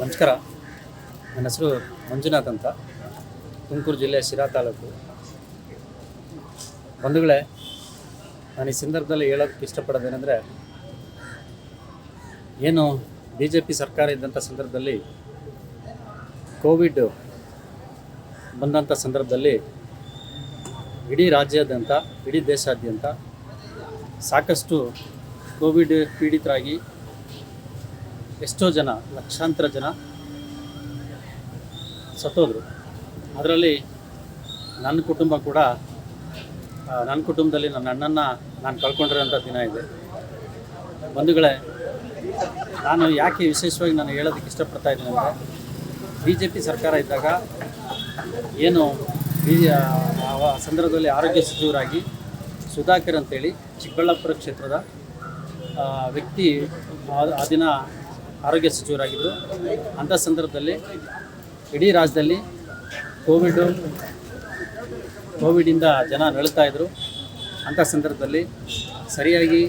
ನಮಸ್ಕಾರ. ನನ್ನ ಹೆಸರು ಮಂಜುನಾಥ್ ಅಂತ. ತುಮಕೂರು ಜಿಲ್ಲೆ ಶಿರಾ ತಾಲೂಕು. ಬಂಧುಗಳೇ, ನಾನು ಈ ಸಂದರ್ಭದಲ್ಲಿ ಹೇಳೋದಕ್ಕೆ ಇಷ್ಟಪಡೋದೇನೆಂದರೆ, ಏನು ಬಿ ಜೆ ಪಿ ಸರ್ಕಾರ ಇದ್ದಂಥ ಸಂದರ್ಭದಲ್ಲಿ, ಕೋವಿಡ್ ಬಂದಂಥ ಸಂದರ್ಭದಲ್ಲಿ ಇಡೀ ರಾಜ್ಯಾದ್ಯಂತ, ಇಡೀ ದೇಶಾದ್ಯಂತ ಸಾಕಷ್ಟು ಕೋವಿಡ್ ಪೀಡಿತರಾಗಿ ಎಷ್ಟೋ ಜನ, ಲಕ್ಷಾಂತರ ಜನ ಸತ್ತೋದ್ರು. ಅದರಲ್ಲಿ ನನ್ನ ಕುಟುಂಬ ಕೂಡ ನನ್ನ ಕುಟುಂಬದಲ್ಲಿ ನನ್ನ ಅಣ್ಣನ ನಾನು ಕಳ್ಕೊಂಡಿರೋಂಥ ದಿನ ಇದೆ. ಬಂಧುಗಳೇ, ನಾನು ಯಾಕೆ ವಿಶೇಷವಾಗಿ ನಾನು ಹೇಳೋದಕ್ಕೆ ಇಷ್ಟಪಡ್ತಾ ಇದ್ದೀನಿ ಅಂದರೆ ಬಿ ಜೆ ಪಿ ಸರ್ಕಾರ ಇದ್ದಾಗ ಏನು ಬಿ ಆ ಸಂದರ್ಭದಲ್ಲಿ ಆರೋಗ್ಯ ಸಚಿವರಾಗಿ ಸುಧಾಕರ್ ಅಂತೇಳಿ ಚಿಕ್ಕಬಳ್ಳಾಪುರ ಕ್ಷೇತ್ರದ ವ್ಯಕ್ತಿ ಆ- ಆ ದಿನ ಆರೋಗ್ಯ ಸಚಿವರಾಗಿದ್ದರು. ಅಂಥ ಸಂದರ್ಭದಲ್ಲಿ ಇಡೀ ರಾಜ್ಯದಲ್ಲಿ ಕೋವಿಡು ಕೋವಿಡಿಂದ ಜನ ನಳಿತಾ ಇದ್ದರು ಅಂಥ ಸಂದರ್ಭದಲ್ಲಿ ಸರಿಯಾಗಿ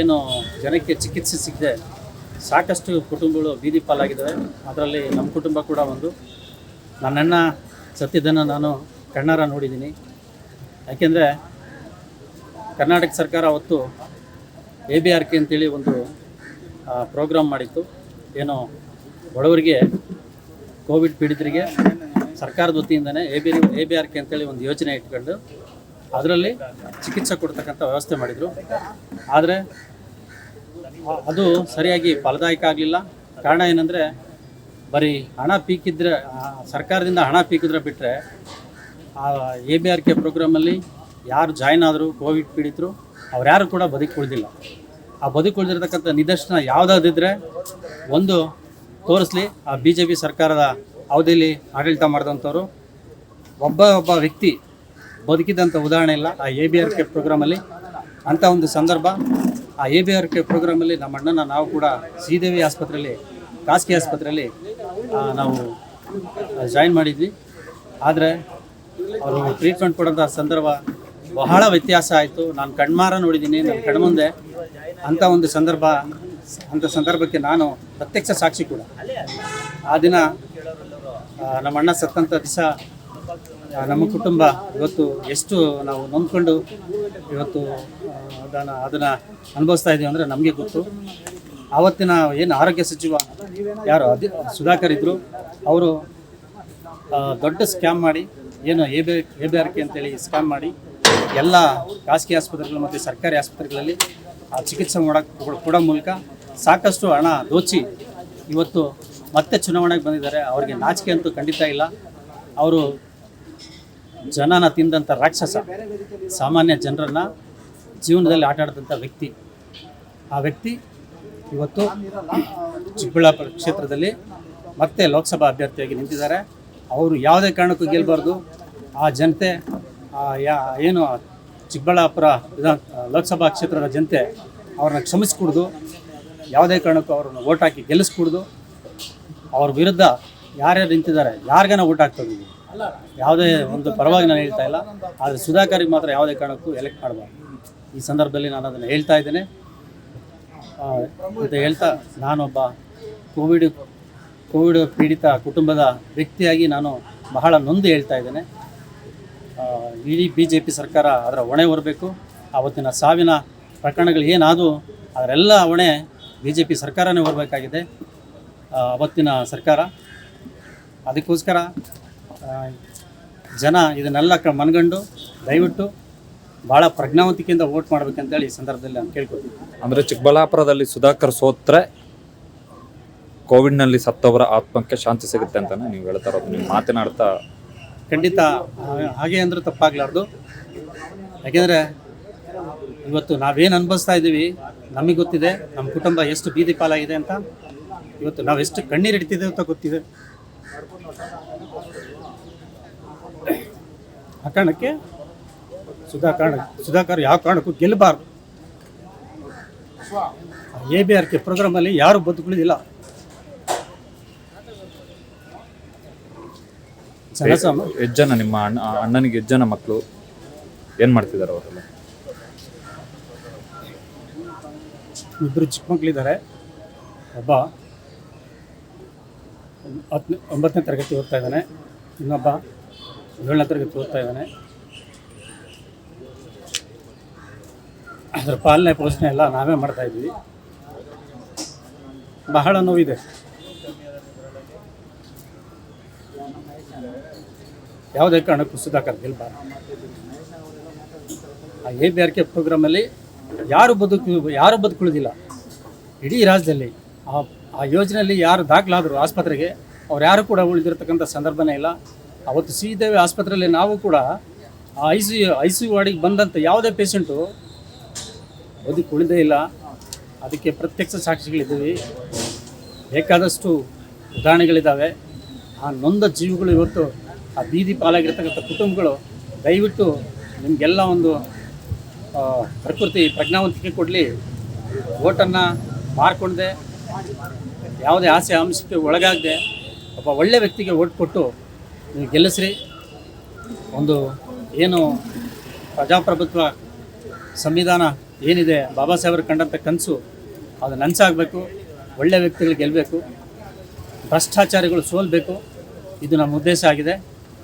ಏನು ಜನಕ್ಕೆ ಚಿಕಿತ್ಸೆ ಸಿಗದೆ ಸಾಕಷ್ಟು ಕುಟುಂಬಗಳು ಬೀದಿ ಪಾಲಾಗಿದ್ದಾವೆ. ಅದರಲ್ಲಿ ನಮ್ಮ ಕುಟುಂಬ ಕೂಡ ಒಂದು. ನನ್ನಣ್ಣ ಸತ್ತಿದ್ದನ್ನು ನಾನು ಕಣ್ಣಾರ ನೋಡಿದ್ದೀನಿ. ಯಾಕೆಂದರೆ ಕರ್ನಾಟಕ ಸರ್ಕಾರ ಅವತ್ತು ಎ ಬಿ ಆರ್ ಕೆ ಅಂತೇಳಿ ಒಂದು ಪ್ರೋಗ್ರಾಮ್ ಮಾಡಿತ್ತು. ಏನೋ ಬಡವರಿಗೆ ಕೋವಿಡ್ ಪೀಡಿತರಿಗೆ ಸರ್ಕಾರದ ವತಿಯಿಂದನೇ A B A B R K ಅಂತೇಳಿ ಒಂದು ಯೋಜನೆ ಇಟ್ಕೊಂಡು ಅದರಲ್ಲಿ ಚಿಕಿತ್ಸೆ ಕೊಡ್ತಕ್ಕಂಥ ವ್ಯವಸ್ಥೆ ಮಾಡಿದರು. ಆದರೆ ಅದು ಸರಿಯಾಗಿ ಫಲದಾಯಕ ಆಗಲಿಲ್ಲ. ಕಾರಣ ಏನಂದರೆ ಬರೀ ಹಣ ಪೀಕಿದ್ರೆ ಸರ್ಕಾರದಿಂದ ಹಣ ಪೀಕಿದ್ರೆ ಬಿಟ್ಟರೆ ಎ ಬಿ ಆರ್ ಕೆ ಪ್ರೋಗ್ರಾಮಲ್ಲಿ ಯಾರು ಜಾಯ್ನ್ ಆದರೂ ಕೋವಿಡ್ ಪೀಡಿತರು ಅವ್ರು ಯಾರು ಕೂಡ ಬದುಕುಳಿದಿಲ್ಲ ಆ ಬದುಕುಳಿದಿರ್ತಕ್ಕಂಥ ನಿದರ್ಶನ ಯಾವುದಾದಿದ್ರೆ ಒಂದು, ತೋರಿಸ್ಲಿ ಆ ಬಿ ಜೆ ಪಿ ಸರ್ಕಾರದ ಅವಧಿಯಲ್ಲಿ ಆಡಳಿತ ಮಾಡಿದಂಥವ್ರು. ಒಬ್ಬ ಒಬ್ಬ ವ್ಯಕ್ತಿ ಬದುಕಿದಂಥ ಉದಾಹರಣೆ ಇಲ್ಲ. ಆ ಎ ಬಿ ಆರ್ ಕೆ ಪ್ರೋಗ್ರಾಮಲ್ಲಿ ಅಂಥ ಒಂದು ಸಂದರ್ಭ. ಆ ಎ ಬಿ ಆರ್ ಕೆ ಪ್ರೋಗ್ರಾಮಲ್ಲಿ ನಮ್ಮ ಅಣ್ಣನ ನಾವು ಕೂಡ ಶ್ರೀದೇವಿ ಆಸ್ಪತ್ರೆಯಲ್ಲಿ, ಖಾಸಗಿ ಆಸ್ಪತ್ರೆಯಲ್ಲಿ ನಾವು ಜಾಯಿನ್ ಮಾಡಿದ್ವಿ. ಆದರೆ ಅವರು ಟ್ರೀಟ್ಮೆಂಟ್ ಕೊಡೋಂಥ ಸಂದರ್ಭ ಬಹಳ ವ್ಯತ್ಯಾಸ ಆಯಿತು. ನಾನು ಕಣ್ಮಾರ ನೋಡಿದ್ದೀನಿ. ನನ್ನ ಕಣ್ಮುಂದೆ ಅಂಥ ಒಂದು ಸಂದರ್ಭ ಅಂಥ ಸಂದರ್ಭಕ್ಕೆ ನಾನು ಪ್ರತ್ಯಕ್ಷ ಸಾಕ್ಷಿ ಕೂಡ. ಆ ದಿನ ನಮ್ಮ ಅಣ್ಣ ಸತ್ತಂಥ ದಿವಸ ನಮ್ಮ ಕುಟುಂಬ ಇವತ್ತು ಎಷ್ಟು ನಾವು ನೊಂದ್ಕೊಂಡು ಇವತ್ತು ಅದನ್ನು ಅದನ್ನು ಅನುಭವಿಸ್ತಾ ಇದ್ದೀವಿ ಅಂದರೆ ನಮಗೆ ಗೊತ್ತು. ಆವತ್ತಿನ ಏನು ಆರೋಗ್ಯ ಸಚಿವ ಯಾರು? ಅದಿ, ಸುಧಾಕರ್ ಇದ್ದರು ಅವರು ದೊಡ್ಡ ಸ್ಕ್ಯಾಮ್ ಮಾಡಿ, ಏನು A B A B R K ಅಂತೇಳಿ ಸ್ಕ್ಯಾಮ್ ಮಾಡಿ, ಎಲ್ಲ ಖಾಸಗಿ ಆಸ್ಪತ್ರೆಗಳು ಮತ್ತು ಸರ್ಕಾರಿ ಆಸ್ಪತ್ರೆಗಳಲ್ಲಿ ಚಿಕಿತ್ಸೆ ಮಾಡೋಕ್ಕೆ ಕೊಡೋ ಮೂಲಕ ಸಾಕಷ್ಟು ಹಣ ದೋಚಿ ಇವತ್ತು ಮತ್ತೆ ಚುನಾವಣೆಗೆ ಬಂದಿದ್ದಾರೆ. ಅವರಿಗೆ ನಾಚಿಕೆ ಅಂತೂ ಖಂಡಿತ ಇಲ್ಲ. ಅವರು ಜನನ ತಿಂದಂಥ ರಾಕ್ಷಸ, ಸಾಮಾನ್ಯ ಜನರನ್ನು ಜೀವನದಲ್ಲಿ ಆಟಾಡಿದಂಥ ವ್ಯಕ್ತಿ. ಆ ವ್ಯಕ್ತಿ ಇವತ್ತು ಚಿಕ್ಕಬಳ್ಳಾಪುರ ಕ್ಷೇತ್ರದಲ್ಲಿ ಮತ್ತೆ ಲೋಕಸಭಾ ಅಭ್ಯರ್ಥಿಯಾಗಿ ನಿಂತಿದ್ದಾರೆ. ಅವರು ಯಾವುದೇ ಕಾರಣಕ್ಕೂ ಗೆಲ್ಲಬಾರ್ದು ಆ ಜನತೆ ಯಾ ಏನು ಚಿಕ್ಕಬಳ್ಳಾಪುರ ವಿಧಾನ, ಲೋಕಸಭಾ ಕ್ಷೇತ್ರದ ಜನತೆ ಅವ್ರನ್ನ ಕ್ಷಮಿಸ್ಕೊಡ್ದು. ಯಾವುದೇ ಕಾರಣಕ್ಕೂ ಅವ್ರನ್ನ ಓಟ್ ಹಾಕಿ ಗೆಲ್ಲಿಸ್ಕೊಡ್ದು. ಅವ್ರ ವಿರುದ್ಧ ಯಾರ್ಯಾರು ನಿಂತಿದ್ದಾರೆ, ಯಾರಿಗಾನ ಓಟ್ ಹಾಕ್ತಾ ಯಾವುದೇ ಒಂದು ಪರವಾಗಿ ನಾನು ಹೇಳ್ತಾ ಇಲ್ಲ. ಆದರೆ ಸುಧಾಕರಿಗೆ ಮಾತ್ರ ಯಾವುದೇ ಕಾರಣಕ್ಕೂ ಎಲೆಕ್ಟ್ ಮಾಡಬಾರ್ದು. ಈ ಸಂದರ್ಭದಲ್ಲಿ ನಾನು ಅದನ್ನು ಹೇಳ್ತಾ ಇದ್ದೇನೆ. ಅಂತ ಹೇಳ್ತಾ ನಾನೊಬ್ಬ ಕೋವಿಡ್ ಕೋವಿಡ್ ಪೀಡಿತ ಕುಟುಂಬದ ವ್ಯಕ್ತಿಯಾಗಿ ನಾನು ಬಹಳ ನೊಂದು ಹೇಳ್ತಾ ಇದ್ದೇನೆ. ಇಡೀ ಬಿ ಜೆ ಪಿ ಸರ್ಕಾರ ಅದರ ಹೊಣೆ ಹೊರಬೇಕು. ಆವತ್ತಿನ ಸಾವಿನ ಪ್ರಕರಣಗಳು ಏನಾದವು, ಅದರೆಲ್ಲ ಹೊಣೆ ಬಿ ಜೆ ಪಿ ಸರ್ಕಾರನೇ ಹೊರಬೇಕಾಗಿದೆ. ಅವತ್ತಿನ ಸರ್ಕಾರ. ಅದಕ್ಕೋಸ್ಕರ ಜನ ಇದನ್ನೆಲ್ಲ ಕ, ಮನಗಂಡು, ದಯವಿಟ್ಟು ಭಾಳ ಪ್ರಜ್ಞಾವಂತಿಕೆಯಿಂದ ವೋಟ್ ಮಾಡ್ಬೇಕಂತೇಳಿ ಈ ಸಂದರ್ಭದಲ್ಲಿ ನಾನು ಕೇಳ್ಕೊತೀನಿ ಅಂದರೆ ಚಿಕ್ಕಬಳ್ಳಾಪುರದಲ್ಲಿ ಸುಧಾಕರ್ ಸೋತ್ರೆ ಕೋವಿಡ್ನಲ್ಲಿ ಸತ್ತವರ ಆತ್ಮಕ್ಕೆ ಶಾಂತಿ ಸಿಗುತ್ತೆ ಅಂತಲೇ ನೀವು ಹೇಳ್ತಾ ಇರೋದು. ನೀವು ಮಾತನಾಡ್ತಾ ಖಂಡಿತ ಹಾಗೆ ಅಂದ್ರೆ ತಪ್ಪಾಗಲಾರ್ದು. ಯಾಕೆಂದರೆ ಇವತ್ತು ನಾವೇನು ಅನುಭವಿಸ್ತಾ ಇದ್ದೀವಿ, ನಮಗೆ ಗೊತ್ತಿದೆ ನಮ್ಮ ಕುಟುಂಬ ಎಷ್ಟು ಬೀದಿ ಪಾಲಾಗಿದೆ ಅಂತ. ಇವತ್ತು ನಾವು ಎಷ್ಟು ಕಣ್ಣೀರು ಇಡ್ತಿದ್ದೇವೆ ಅಂತ ಗೊತ್ತಿದೆ. ಆ ಕಾರಣಕ್ಕೆ ಕಾರಣ ಸುಧಾಕರ್ ಯಾವ ಕಾರಣಕ್ಕೂ ಗೆಲ್ಲಬಾರ್ದು. ಎ ಬಿ ಆರ್ ಕೆ ಪ್ರೋಗ್ರಾಮಲ್ಲಿ ಯಾರು ಬದುಕುಳಿದಿಲ್ಲ. ಎಷ್ಟು ಜನ ನಿಮ್ಮ ಅಣ್ಣ ಅಣ್ಣನಿಗೆ ಎಷ್ಟು ಜನ ಮಕ್ಕಳು ಏನು ಮಾಡ್ತಿದ್ದಾರೆ ಅವರೆಲ್ಲ? ಇಬ್ಬರು ಚಿಕ್ಕ ಮಕ್ಕಳಿದ್ದಾರೆ ಒಬ್ಬ ಹತ್ತನೇ ಒಂಬತ್ತನೇ ತರಗತಿ ಓದ್ತಾ ಇದ್ದಾನೆ. ಇನ್ನೊಬ್ಬ ಏಳನೇ ತರಗತಿ ಓದ್ತಾ ಇದ್ದಾನೆ. ಅದರ ಪಾಲನೆ ಪೋಷಣೆ ಎಲ್ಲ ನಾವೇ ಮಾಡ್ತಾ ಇದ್ವಿ ಬಹಳ ನೋವಿದೆ. ಯಾವುದೇ ಕಾರಣಕ್ಕೂ ಸುಧಾಕರ್ ಗೆಲ್ಬಾರ್ದು. ಆ ಎ ಬಿ ಆರ್ ಕೆ ಪ್ರೋಗ್ರಾಮಲ್ಲಿ ಯಾರು ಬದುಕು, ಯಾರು ಬದುಕುಳಿದಿಲ್ಲ. ಇಡೀ ರಾಜ್ಯದಲ್ಲಿ ಆ ಆ ಯೋಜನೆಯಲ್ಲಿ ಯಾರು ದಾಖಲಾದರು ಆಸ್ಪತ್ರೆಗೆ, ಅವ್ರು ಯಾರು ಕೂಡ ಉಳಿದಿರ್ತಕ್ಕಂಥ ಸಂದರ್ಭನೇ ಇಲ್ಲ. ಅವತ್ತು ಶ್ರೀದೇವಿ ಆಸ್ಪತ್ರೆಯಲ್ಲಿ ನಾವು ಕೂಡ ಆ I C U I C U ವಾರ್ಡಿಗೆ ಬಂದಂಥ ಯಾವುದೇ ಪೇಷಂಟು ಬದುಕು ಉಳಿದೇ ಇಲ್ಲ. ಅದಕ್ಕೆ ಪ್ರತ್ಯಕ್ಷ ಸಾಕ್ಷಿಗಳಿದ್ದೀವಿ. ಬೇಕಾದಷ್ಟು ಉದಾಹರಣೆಗಳಿದ್ದಾವೆ. ಆ ನೊಂದ ಜೀವಿಗಳು ಇವತ್ತು ಆ ಬೀದಿ ಪಾಲಾಗಿರ್ತಕ್ಕಂಥ ಕುಟುಂಬಗಳು ದಯವಿಟ್ಟು ನಿಮಗೆಲ್ಲ ಒಂದು ಪ್ರಕೃತಿ ಪ್ರಜ್ಞಾವಂತಿಕೆ ಕೊಡಲಿ. ಓಟನ್ನು ಮಾರ್ಕೊಂಡೆ ಯಾವುದೇ ಆಸೆ ಅಂಶಕ್ಕೆ ಒಳಗಾಗದೆ, ಒಬ್ಬ ಒಳ್ಳೆ ವ್ಯಕ್ತಿಗೆ ಓಟ್ ಕೊಟ್ಟು ನೀವು ಗೆಲ್ಲಿಸ್ರಿ. ಒಂದು ಏನು ಪ್ರಜಾಪ್ರಭುತ್ವ ಸಂವಿಧಾನ ಏನಿದೆ, ಬಾಬಾ ಸಾಹೇಬರು ಕಂಡಂಥ ಕನಸು, ಅದು ನನಸಾಗಬೇಕು, ಒಳ್ಳೆ ವ್ಯಕ್ತಿಗಳು ಗೆಲ್ಲಬೇಕು. ಭ್ರಷ್ಟಾಚಾರಿಗಳು ಸೋಲ್ಬೇಕು. ಇದು ನಮ್ಮ ಉದ್ದೇಶ ಆಗಿದೆ.